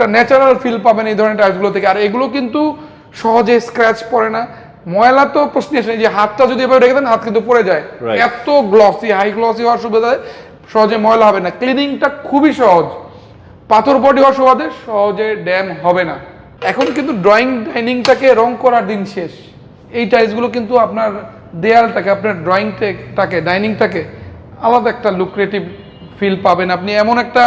একটা natural feel পাবেন এই ধরনের টাইলসগুলো থেকে। আর এগুলো কিন্তু সহজে স্ক্র্যাচ পড়ে না। ময়লা তো প্রশ্ন আসে যে হাতটা যদি এভাবে রেখে দেন হাত কিন্তু পড়ে যায়। এত গ্লসি হাই গ্লসি হওয়ার সুবিধায় সহজে ময়লা হবে না। ক্লিনিংটা খুবই সহজ। পাথর বডি হওয়ার সুবাদে সহজে ড্যাম হবে না। এখন কিন্তু ড্রয়িং ডাইনিংটাকে রং করার দিন শেষ। এই টাইলসগুলো কিন্তু আপনার দেয়ালটাকে আপনার ড্রয়িংটাকে ডাইনিংটাকে আলাদা একটা লুক্রেটিভ ফিল পাবেন। আপনি এমন একটা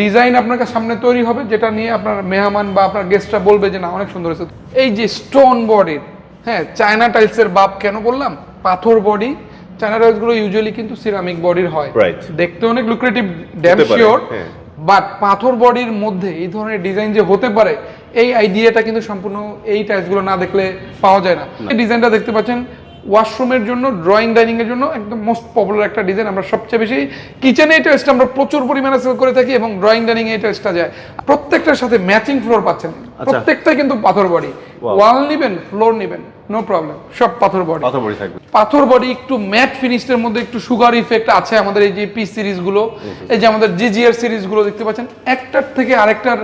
ডিজাইন আপনার সামনে তৈরি হবে যেটা নিয়ে আপনার মেহমান বা আপনার গেস্টরা বলবে যে না অনেক সুন্দর হয়েছে। এই যে স্টোন বডির হ্যাঁ চায়না টাইলসের বাপ কেন বললাম? পাথর বডি চায়না টাইলসগুলো ইউজুয়ালি কিন্তু সিরামিক বডির হয়. দেখতে অনেক লুক্রেটিভ ড্যাম শিওর। বাট পাথর বডির মধ্যে এই ধরনের ডিজাইন যে হতে পারে এই আইডিয়াটা কিন্তু সম্পূর্ণ এই টাইলসগুলো না দেখলে পাওয়া যায় না। এই ডিজাইনটা দেখতে পাচ্ছেন ওয়াশরুমের জন্য ড্রয়িং ডাইনিংয়ের এর জন্য একদম মোস্ট পপুলার একটা ডিজাইন আমরা সবচেয়ে বেশি কিচেনে এই টেস্ট আমরা প্রচুর পরিমাণে সেল করে থাকি এবং ড্রয়িং ডাইনিং এই টেস্টটা যায়। প্রত্যেকটার সাথে ম্যাচিং ফ্লোর পাচ্ছেন। প্রত্যেকটা কিন্তু পাথর বডি ওয়াল নেবেন ফ্লোর নেবেন নো প্রবলেম সব পাথর বডি পাথর বডি থাকবে। পাথর বডি একটু ম্যাট ফিনিশের মধ্যে একটু সুগার ইফেক্ট আছে আমাদের এই যে পি সিরিজগুলো এই যে আমাদের জিজিআর সিরিজগুলো দেখতে পাচ্ছেন একটার থেকে আরেকটার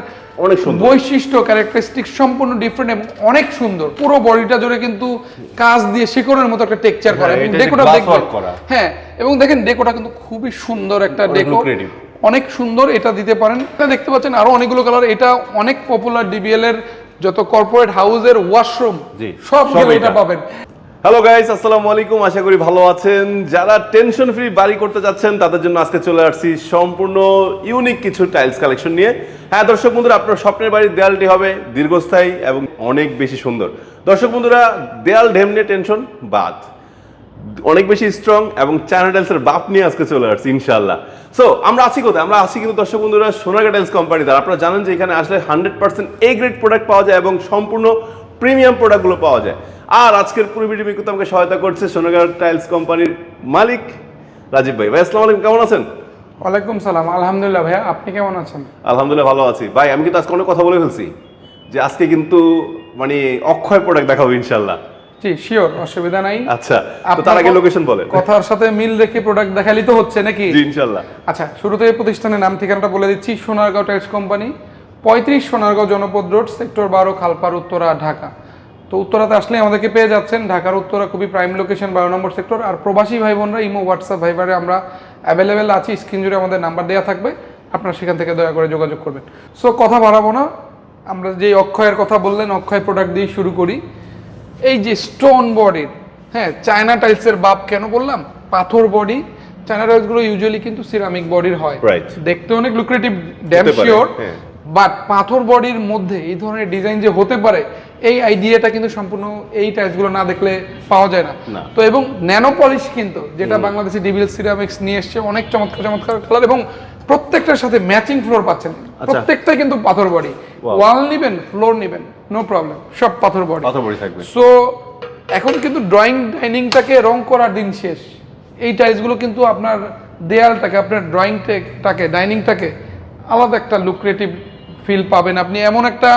অনেক সুন্দর। বৈশিষ্ট্য ক্যারেক্টারিস্টিক সম্পূর্ণ ডিফারেন্ট এবং অনেক সুন্দর। পুরো বডিটা জুড়ে কিন্তু কাজ দিয়ে শিকড়ের মতো একটা করে এবং ডেকোটা দেখবেন হ্যাঁ এবং দেখেন ডেকোটা কিন্তু খুবই সুন্দর একটা ডেকো অনেক সুন্দর এটা দিতে পারেন। দেখতে পাচ্ছেন আরও অনেকগুলো কালার এটা অনেক পপুলার ডিবিএল এর যত কর্পোরেট হাউসের ওয়াশরুম সব। এটা। পাবেন। হ্যালো গাইস আসসালামু আলাইকুম। আশা করি ভালো আছেন। যারা টেনশন ফ্রি বাড়ি করতে যাচ্ছেন, তাদের জন্য আজকে চলে আসছি সম্পূর্ণ ইউনিক কিছু টাইলস কালেকশন নিয়ে। হ্যাঁ দর্শক বন্ধুরা, আপনার স্বপ্নের বাড়ির দেয়ালটি হবে দীর্ঘস্থায়ী এবং অনেক বেশি সুন্দর। দর্শক বন্ধুরা, দেয়াল ঢেমনে টেনশন বাদ। অনেক বেশি স্ট্রং এবং চায়না টাইলসের বাপ নিয়ে আজকে চলে আসছি ইনশাল্লাহ সো আমরা আছি কোথায়? আমরা আছি কিন্তু, দর্শক বন্ধুরা সোনাগা টাইলস কোম্পানি দ্বারা আপনারা জানেন যে এখানে আসলে hundred percent A grade product পাওয়া যায় এবং সম্পূর্ণ প্রিমিয়াম প্রোডাক্টগুলো পাওয়া যায়। আর আজকের পুরো ভিডিও আমাকে সহায়তা করছে সোনাগা টাইলস কোম্পানির মালিক রাজীব ভাই। ভাই আসসালামু আলাইকুম কেমন আছেন? ওয়ালাইকুম সালাম। আলহামদুলিল্লাহ ভাইয়া আপনি কেমন আছেন? আলহামদুলিল্লাহ ভালো আছি। ভাই আমি কিন্তু আজকে অনেক কথা বলে ফেলছি যে আজকে কিন্তু মানে অক্ষয় প্রোডাক্ট দেখাবো ইনশাল্লাহ জি শিওর অসুবিধা নাই। আচ্ছা তো তার আগে লোকেশন বলেন। কথার সাথে মিল রেখে প্রোডাক্ট দেখালি তো হচ্ছে নাকি? জি ইনশাল্লাহ আচ্ছা শুরুতে প্রতিষ্ঠানের নাম ঠিকানাটা বলে দিচ্ছি সোনারগাঁও টাইলস কোম্পানি পঁয়ত্রিশ সোনারগাঁও জনপদ রোড সেক্টর বারো খালপার উত্তরা ঢাকা। তো উত্তরাতে আসলে আমাদেরকে পেয়ে যাচ্ছেন ঢাকার উত্তরা খুবই প্রাইম লোকেশন বারো নম্বর সেক্টর। আর প্রবাসী ভাই বোনরা ইমো হোয়াটসঅ্যাপ ভাইবারে আমরা অ্যাভেলেবেল আছি। স্ক্রিন জুড়ে আমাদের নাম্বার দেওয়া থাকবে। আপনারা সেখান থেকে দয়া করে যোগাযোগ করবেন। সো কথা বাড়াবো না। আমরা যে অক্ষয়ের কথা বললেন অক্ষয় প্রোডাক্ট দিয়ে শুরু করি। এই যে স্টোন বডির হ্যাঁ চায়না টাইলসের বাপ কেন বললাম? পাথর বডি চায়না টাইলসগুলো ইউজুয়ালি কিন্তু সিরামিক বডির হয়। দেখতে অনেক লুক্রেটিভ ড্যাম শিওর। বাট পাথর বডির মধ্যে এই ধরনের ডিজাইন যে হতে পারে এই আইডিয়াটা কিন্তু সম্পূর্ণ এই টাইলসগুলো না দেখলে পাওয়া যায় না। তো এবং ন্যানো পলিশ কিন্তু যেটা বাংলাদেশি ডিবিএল সিরামিক্স নিয়ে এসছে অনেক চমৎকার চমৎকার কালার এবং প্রত্যেকটার সাথে ম্যাচিং ফ্লোর পাচ্ছেন। প্রত্যেকটা কিন্তু পাথর বডি। ওয়াল নিবেন ফ্লোর নিবেন নো প্রবলেম সব পাথর বডি। কথা বলে থাকবে। সো এখন কিন্তু ড্রয়িং ডাইনিংটাকে রং করার দিন শেষ। এই টাইলসগুলো কিন্তু আপনার দেয়ালটাকে আপনার ড্রয়িংটাকে ডাইনিংটাকে আলাদা একটা লুক্রেটিভ ফিল পাবেন আপনি এমন একটা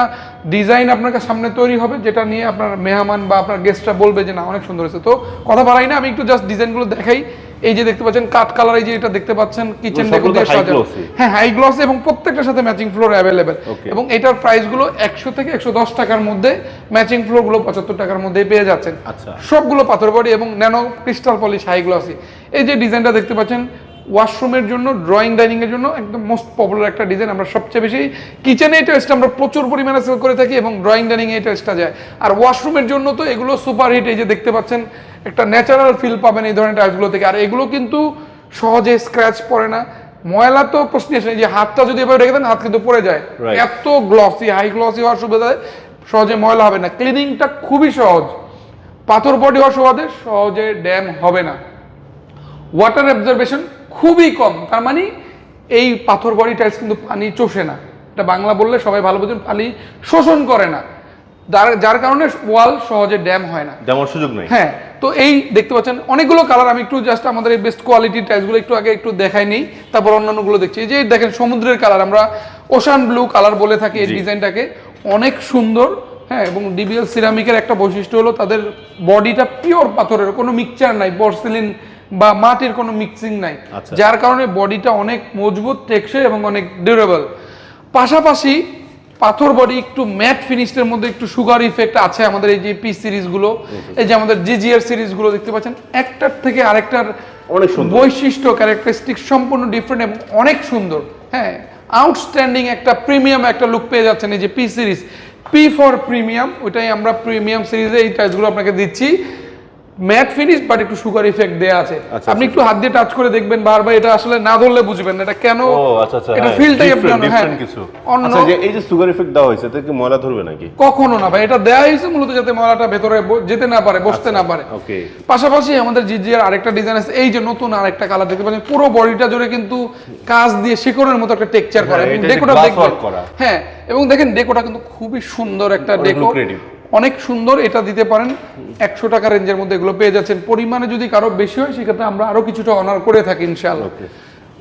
ডিজাইন আপনার সামনে তৈরি হবে যেটা নিয়ে আপনার মেহমান বা আপনার গেস্টরা বলবে যে না অনেক সুন্দর হয়েছে তো কথা বাড়াই না আমি একটু জাস্ট ডিজাইনগুলো দেখাই এই যে দেখতে পাচ্ছেন কাঠ কালার এই যে এটা দেখতে পাচ্ছেন কিচেন তো high glossy। হ্যাঁ হাই গ্লস এবং প্রত্যেকটার সাথে ম্যাচিং ফ্লোর অ্যাভেলেবেল. এবং এটার প্রাইসগুলো একশো থেকে একশো দশ টাকার মধ্যে ম্যাচিং ফ্লোরগুলো পঁচাত্তর টাকার মধ্যে পেয়ে যাচ্ছেন আচ্ছা। সবগুলো পাথর বডি এবং nano crystal polish high glossy এই যে ডিজাইনটা দেখতে পাচ্ছেন ওয়াশরুমের জন্য ড্রয়িং ডাইনিং এর জন্য একদম মোস্ট পপুলার একটা ডিজাইন আমরা সবচেয়ে বেশি কিচেনে এই টেস্টটা আমরা প্রচুর পরিমাণে সেল করে থাকি এবং ড্রয়িং ডাইনিং এই টেস্টটা যায়। আর ওয়াশরুমের জন্য তো এগুলো সুপার হিট এই যে দেখতে পাচ্ছেন একটা ন্যাচারাল ফিল পাবেন এই ধরনের টাইলসগুলো থেকে। আর এগুলো কিন্তু সহজে স্ক্র্যাচ পড়ে না। ময়লা তো প্রশ্ন আসে যে হাতটা যদি এভাবে রেখে দেন হাত কিন্তু পড়ে যায়। এত গ্লসি হাই গ্লসি হওয়ার সুবিধায় সহজে ময়লা হবে না। ক্লিনিংটা খুবই সহজ। পাথর বডি হওয়ার সুবাদে সহজে ড্যাম হবে না। ওয়াটার অবজারভেশন খুবই কম। তার মানে এই পাথর বডি টাইলস কিন্তু পানি চষে না। এটা বাংলা বললে সবাই ভালো বোঝেন পানি শোষণ করে না। যার কারণে ওয়াল সহজে ড্যাম হয় না। দেওয়ার সুযোগ নেই। হ্যাঁ তো এই দেখতে পাচ্ছেন অনেকগুলো কালার আমি একটু জাস্ট আমাদের এই বেস্ট কোয়ালিটির টাইলসগুলো একটু আগে একটু দেখাই নেই তারপর অন্যান্যগুলো দেখছি। এই যে দেখেন সমুদ্রের কালার আমরা ওশান ব্লু কালার বলে থাকি এই ডিজাইনটাকে। অনেক সুন্দর হ্যাঁ এবং ডিবিএল সিরামিকের একটা বৈশিষ্ট্য হলো তাদের বডিটা পিওর পাথরের কোনো মিক্সচার নাই পর্সেলিন বা মাটির কোনো মিক্সিং নাই। আচ্ছা। যার কারণে বডিটা অনেক মজবুত টেকসই এবং অনেক ডিউরেবল পাশাপাশি পাথর বডি একটু ম্যাট ফিনিশের মধ্যে একটু সুগার ইফেক্ট আছে আমাদের এই যে পি সিরিজগুলো এই যে আমাদের জিজিআর সিরিজগুলো দেখতে পাচ্ছেন একটার থেকে আরেকটার অনেক বৈশিষ্ট্য ক্যারেক্টারিস্টিক সম্পূর্ণ ডিফারেন্ট এবং অনেক সুন্দর। হ্যাঁ আউটস্ট্যান্ডিং একটা প্রিমিয়াম একটা লুক পেয়ে যাচ্ছেন এই যে P series P for premium ওইটাই আমরা প্রিমিয়াম সিরিজে এই টাইপসগুলো আপনাকে দিচ্ছি। ম্যাট ফিনিশ বাট একটু সুগার ইফেক্ট দেয়া আছে। আচ্ছা, আপনি একটু হাত দিয়ে টাচ করে দেখবেন বারবার এটা আসলে না ধরলে বুঝবেন এটা কেন? ও আচ্ছা আচ্ছা এটা হ্যাঁ, ফিলটাই আপনি different, হ্যাঁ। কিছু। আচ্ছা যে এই যে সুগার ইফেক্ট দেওয়া হয়েছে এতে কি ময়লা ধরবে নাকি? কখনো না ভাই এটা দেয়া হয়েছে মূলত যাতে ময়লাটা ভেতরে যেতে না পারে বসতে না পারে। ওকে পাশাপাশি আমাদের জিজিআর আরেকটা ডিজাইন আছে এই যে নতুন আরেকটা কালার দেখতে পাচ্ছেন পুরো বডিটা জুড়ে কিন্তু কাজ দিয়ে শিকড়ের মতো একটা টেক্সচার করে। হ্যাঁ, এবং এটা যে ডেকোটা দেখবেন। করা। হ্যাঁ এবং দেখেন ডেকোটা কিন্তু খুবই সুন্দর একটা ডেকো। অনেক সুন্দর এটা দিতে পারেন। একশো টাকা রেঞ্জের মধ্যে এগুলো পেয়ে যাচ্ছেন। পরিমাণে যদি কারও বেশি হয় সেক্ষেত্রে আমরা আরও কিছুটা অনার করে থাকি ইনশাআল্লাহ।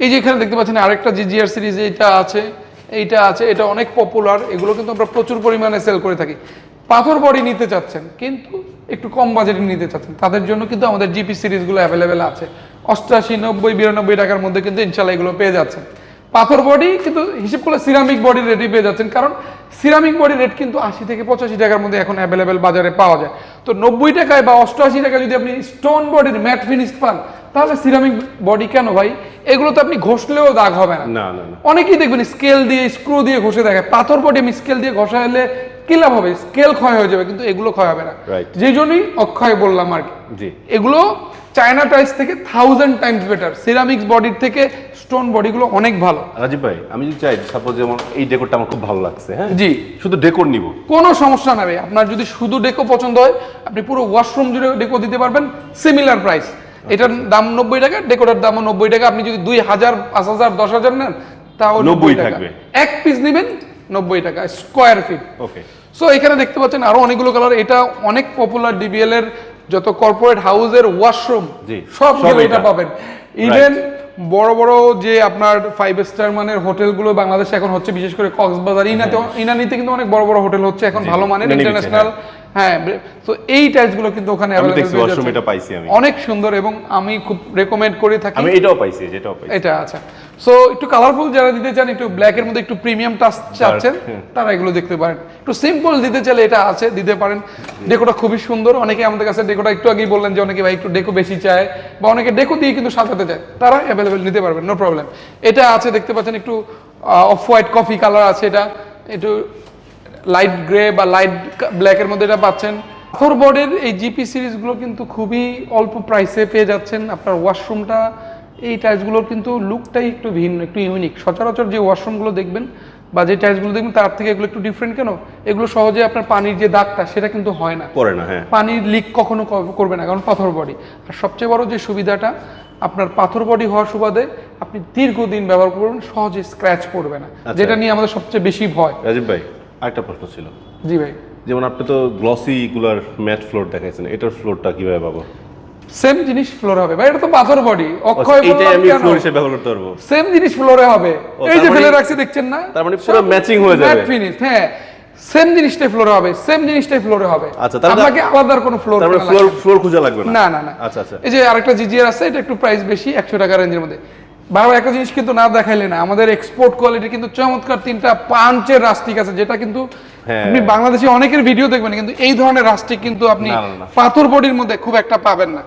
এই যে এখানে দেখতে পাচ্ছেন আরেকটা জিজিআর সিরিজ এইটা আছে এইটা আছে এটা অনেক পপুলার এগুলো কিন্তু আমরা প্রচুর পরিমাণে সেল করে থাকি। পাথর বডি নিতে চাচ্ছেন কিন্তু একটু কম বাজেটে নিতে চাচ্ছেন। তাদের জন্য কিন্তু আমাদের জিপি সিরিজগুলো অ্যাভেলেবেল আছে। অষ্টাশি নব্বই বিরানব্বই টাকার মধ্যে কিন্তু ইনশাল্লাহ এগুলো পেয়ে যাচ্ছেন। পাথর বডি কিন্তু হিসেব করলে সিরামিক বডি রেটই পেয়ে যাচ্ছেন। কারণ সিরামিক বডি রেট কিন্তু আশি থেকে পঁচাশি টাকার মধ্যে এখন অ্যাভেলেবেল বাজারে পাওয়া যায়। তো নব্বই টাকায় বা অষ্টআশি টাকায় যদি আপনি স্টোন বডির ম্যাট ফিনিশ পান তাহলে সিরামিক বডি কেন ভাই? এগুলো তো আপনি ঘষলেও দাগ হবে না। অনেকেই দেখবেন স্কেল দিয়ে স্ক্রু দিয়ে ঘষে দেখায় পাথর বডি আমি স্কেল দিয়ে ঘষা হলে কি লাভ হবে? স্কেল ক্ষয় হয়ে যাবে কিন্তু এগুলো ক্ষয় হবে না। Right. যে জন্যই অক্ষয় বললাম আর কি। এগুলো চায়না টাইস থেকে থাউজেন্ড টাইমস বেটার সিরামিক্স বডির থেকে স্টোন বডিগুলো অনেক ভালো। রাজীব ভাই আমি যদি চাই সাপোজ যেমন এই ডেকোরটা আমার খুব ভালো লাগছে হ্যাঁ? জি। শুধু ডেকোর নিব। কোনো সমস্যা নেই আপনার যদি শুধু ডেকো পছন্দ হয় আপনি পুরো ওয়াশরুম জুড়ে ডেকো দিতে পারবেন সিমিলার প্রাইস এটার দাম নব্বই টাকা ডেকোটার দামও নব্বই টাকা আপনি যদি দুই হাজার পাঁচ হাজার দশ হাজার নেন তাও 90 নব্বই টাকা। থাকবে। এক পিস নেবেন নব্বই টাকা স্কোয়ার ফিট ওকে সো এখানে দেখতে পাচ্ছেন আরও অনেকগুলো কালার এটা অনেক পপুলার ডিবিএল এর যত কর্পোরেট হাউসের ওয়াশরুম সব এটা। এটা। পাবেন। ইভেন বড় বড় যে আপনার ফাইভ স্টার মানের হোটেলগুলো বাংলাদেশে এখন হচ্ছে বিশেষ করে কক্সবাজার ইনাতে ইনানিতে কিন্তু অনেক বড় বড় হোটেল হচ্ছে এখন ভালো মানের ইন্টারন্যাশনাল হ্যাঁ তো এই টাইপসগুলো কিন্তু ওখানে আমি। এটা পাইছি অনেক সুন্দর এবং আমি খুব রেকমেন্ড করে থাকি। আমি এটাও পাইছি যেটাও পাইছি। এটা আচ্ছা। সো একটু কালারফুল যারা দিতে চান একটু ব্ল্যাক এর মধ্যে একটু প্রিমিয়াম টাচ চাচ্ছেন তারা এগুলো দেখতে পারেন। একটু সিম্পল দিতে চাইলে এটা আছে দিতে পারেন। ডেকোটা খুবই সুন্দর। অনেকে আমাদের কাছে ডেকোটা একটু আগেই বললেন যে অনেকে ভাই একটু ডেকো বেশি চায়। বা অনেকে ডেকো দিয়ে কিন্তু সাজাতে চায়। তারা অ্যাভেলেবেল নিতে পারবেন নো প্রবলেম এটা আছে দেখতে পাচ্ছেন একটু অফ হোয়াইট কফি কালার আছে এটা। একটু লাইট গ্রে বা লাইট ব্ল্যাকের মধ্যে এটা পাচ্ছেন। পাথর বোর্ডের এই জিপি সিরিজগুলো কিন্তু খুবই অল্প প্রাইসে পেয়ে যাচ্ছেন। আপনার ওয়াশরুমটা এই টাইলসগুলোর কিন্তু লুকটাই একটু ভিন্ন একটু ইউনিক সচরাচর যে ওয়াশরুমগুলো দেখবেন বা যে টাইলসগুলো দেখবেন তার থেকে এগুলো একটু ডিফারেন্ট কেন? এগুলো সহজে আপনার পানির যে দাগটা সেটা কিন্তু হয় না। পরে না হ্যাঁ। পানির লিক কখনো করবে না কারণ পাথর বডি আর সবচেয়ে বড় যে সুবিধাটা আপনার পাথর বডি হওয়ার সুবাদে আপনি দীর্ঘদিন ব্যবহার করবেন সহজে স্ক্র্যাচ পড়বে না আচ্ছা। যেটা নিয়ে আমাদের সবচেয়ে বেশি ভয়। রাজীব ভাই আরেকটা প্রশ্ন ছিল। জি ভাই। যেমন আপনি তো গ্লসি গুলার ম্যাট ফ্লোর দেখাইছেন এটার ফ্লোরটা কীভাবে পাবো? সেম জিনিস ফ্লোরে হবে ভাই এটা তো পাথর বডি অক্ষয় এইটাই আমি ফ্লোর হিসেবে ব্যবহার করতে পারব। সেম জিনিস ফ্লোরে হবে। এই যে মানে- ফেলে রাখছি দেখছেন না? তার মানে পুরো matching হয়ে যাবে। ম্যাট ফিনিশ হ্যাঁ। সেম জিনিসটাই ফ্লোরে হবে সেম জিনিসটাই ফ্লোরে হবে। আচ্ছা, তাহলে- আপনাকে আলাদা কোনো ফ্লোর ফ্লোর ফ্লোর খোঁজা লাগবে না? না না আচ্ছা আচ্ছা। এই যে আরেকটা জিজিআর আছে এটা একটু প্রাইস বেশি একশো টাকা রেঞ্জের মধ্যে। বারবার একটা জিনিস কিন্তু না দেখাইলে না আমাদের এক্সপোর্ট কোয়ালিটি কিন্তু চমৎকার তিনটা পাঞ্চের রাস্টিক আছে যেটা কিন্তু হ্যাঁ। আপনি বাংলাদেশে অনেকের ভিডিও দেখবেন কিন্তু এই ধরনের রাস্টিক কিন্তু আপনি। পাথর বডির মধ্যে খুব একটা পাবেন না।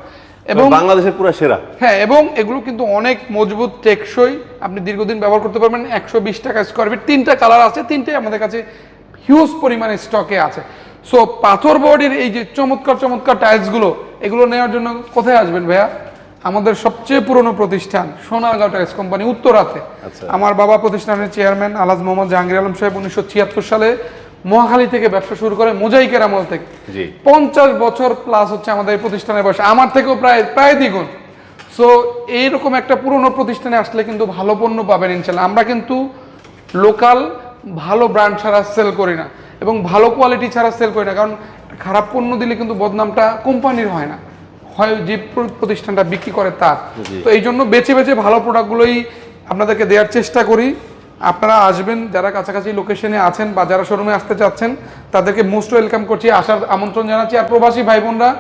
এবং বাংলাদেশের পুরো সেরা। হ্যাঁ এবং এগুলো কিন্তু অনেক মজবুত টেকসই আপনি দীর্ঘদিন ব্যবহার করতে পারবেন একশো বিশ টাকা স্কোয়ার ফিট তিনটা কালার আছে তিনটে আমাদের কাছে হিউজ পরিমাণে স্টকে আছে। সো পাথর বডির এই যে চমৎকার চমৎকার টাইলসগুলো এগুলো নেওয়ার জন্য কোথায় আসবেন ভাইয়া? আমাদের সবচেয়ে পুরনো প্রতিষ্ঠান সোনারগাঁও টাইলস কোম্পানি উত্তরাতে। আচ্ছা। আমার বাবা প্রতিষ্ঠানের চেয়ারম্যান আলাজ মোহাম্মদ জাহাঙ্গীর আলম সাহেব উনিশশো ছিয়াত্তর সালে মহাখালী থেকে ব্যবসা শুরু করে মোজাইকের আমল থেকে। পঞ্চাশ বছর প্লাস হচ্ছে আমাদের এই প্রতিষ্ঠানের বয়স। আমার থেকেও প্রায় প্রায় দ্বিগুণ। সো এইরকম একটা পুরনো প্রতিষ্ঠানে আসলে কিন্তু ভালো পণ্য পাবেন ইনশাল্লাহ। আমরা কিন্তু লোকাল ভালো ব্র্যান্ড ছাড়া সেল করি না এবং ভালো কোয়ালিটি ছাড়া সেল করি না। কারণ খারাপ পণ্য দিলে কিন্তু বদনামটা কোম্পানির হয় না। হয় যে প্র- প্রতিষ্ঠানটা বিক্রি করে তার। তো এই জন্য বেছে বেছে ভালো প্রোডাক্টগুলোই আপনাদেরকে দেওয়ার চেষ্টা করি। আপনারা আসবেন যারা কাছাকাছি লোকেশনে আছেন বা যারা শোরুমে আসতে চাচ্ছেন তাদেরকে মোস্ট ওয়েলকাম করছি। আসার আমন্ত্রণ জানাচ্ছি। আর প্রবাসী ভাই বোনরা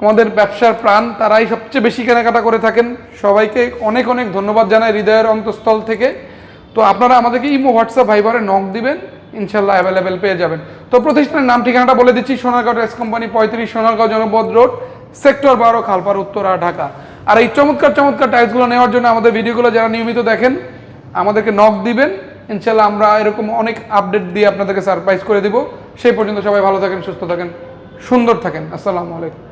আমাদের ব্যবসার প্রাণ তারাই সবচেয়ে বেশি কেনাকাটা করে থাকেন। সবাইকে অনেক অনেক ধন্যবাদ জানাই হৃদয়ের অন্তঃস্থল থেকে। তো আপনারা আমাদেরকে ইমো হোয়াটসঅ্যাপ ভাইবারে নক দিবেন। ইনশাল্লাহ অ্যাভেলেবেল পেয়ে যাবেন। তো প্রতিষ্ঠানের নাম ঠিকানাটা বলে দিচ্ছি। সোনারগাঁও টেক্স কোম্পানি পঁয়ত্রিশ সোনারগাঁও জনপদ রোড। সেক্টর বারো খালপার উত্তরা, ঢাকা। আর এই চমৎকার চমৎকার টাইলসগুলো নেওয়ার জন্য আমাদের ভিডিওগুলো যারা নিয়মিত দেখেন, আমাদেরকে নক দিবেন। ইনশাল্লাহ আমরা এরকম অনেক আপডেট দিয়ে আপনাদেরকে সারপ্রাইজ করে দিব। সেই পর্যন্ত সবাই ভালো থাকেন, সুস্থ থাকেন, সুন্দর থাকেন। আসসালামু আলাইকুম।